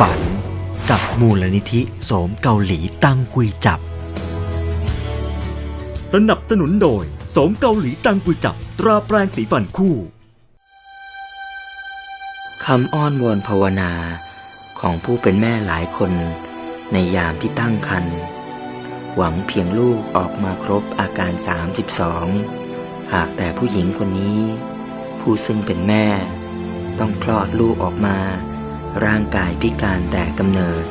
ฝัน กับมูลนิธิโสมเกาหลีตั้งกุยจับ สนับสนุนโดยโสมเกาหลีตังกุยจับ ตราแปรงสีฟันคู่คำอ้อนวอนภาวนาของผู้เป็นแม่หลายคน ในยามที่ตั้งครรภ์หวังเพียงลูกออกมาครบอาการ 32 หากแต่ผู้หญิงคนนี้ ผู้ซึ่งเป็นแม่ ต้องคลอดลูกออกมา ร่างกายพิการแต่กำเนิด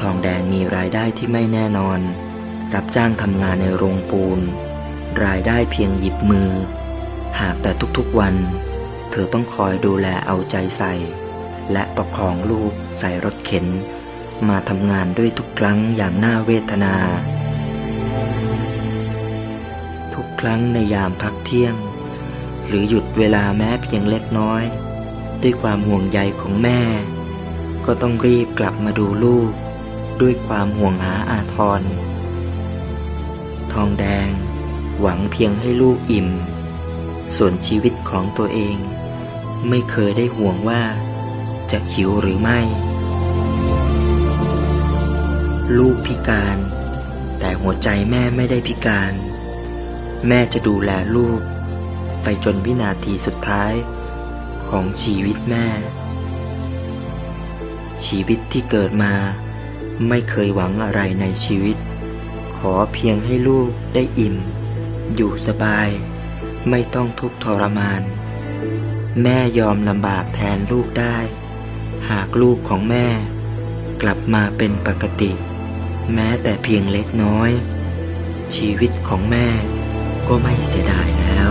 ทองแดงมีรายได้ที่ไม่แน่นอน รับจ้างทำงานในโรงปูน รายได้เพียงหยิบมือ หากแต่ทุกๆวัน เธอต้องคอยดูแลเอาใจใส่ และประคองลูกใส่รถเข็น มาทำงานด้วยทุกครั้งอย่างน่าเวทนา ทุกครั้งในยามพักเที่ยง หรือหยุดเวลาแม้เพียงเล็กน้อย ด้วยความห่วงใยของแม่ ก็ต้องรีบกลับมาดูลูก ด้วยความห่วงหาอาทร ทองแดง หวังเพียงให้ลูกอิ่ม ส่วนชีวิตของตัวเอง ไม่เคยได้ห่วงว่า จะหิวหรือไม่ ลูกพิการ แต่หัวใจแม่ไม่ได้พิการ แม่จะดูแลลูก ไปจนวินาทีสุดท้ายของชีวิตแม่ ชีวิตที่เกิดมา ไม่เคยหวังอะไรในชีวิต ขอเพียงให้ลูกได้อิ่ม อยู่สบาย ไม่ต้องทุกข์ทรมาน แม่ยอมลำบากแทนลูกได้ หากลูกของแม่ กลับมาเป็นปกติ แม้แต่เพียงเล็กน้อย ชีวิตของแม่ก็ไม่เสียดายแล้ว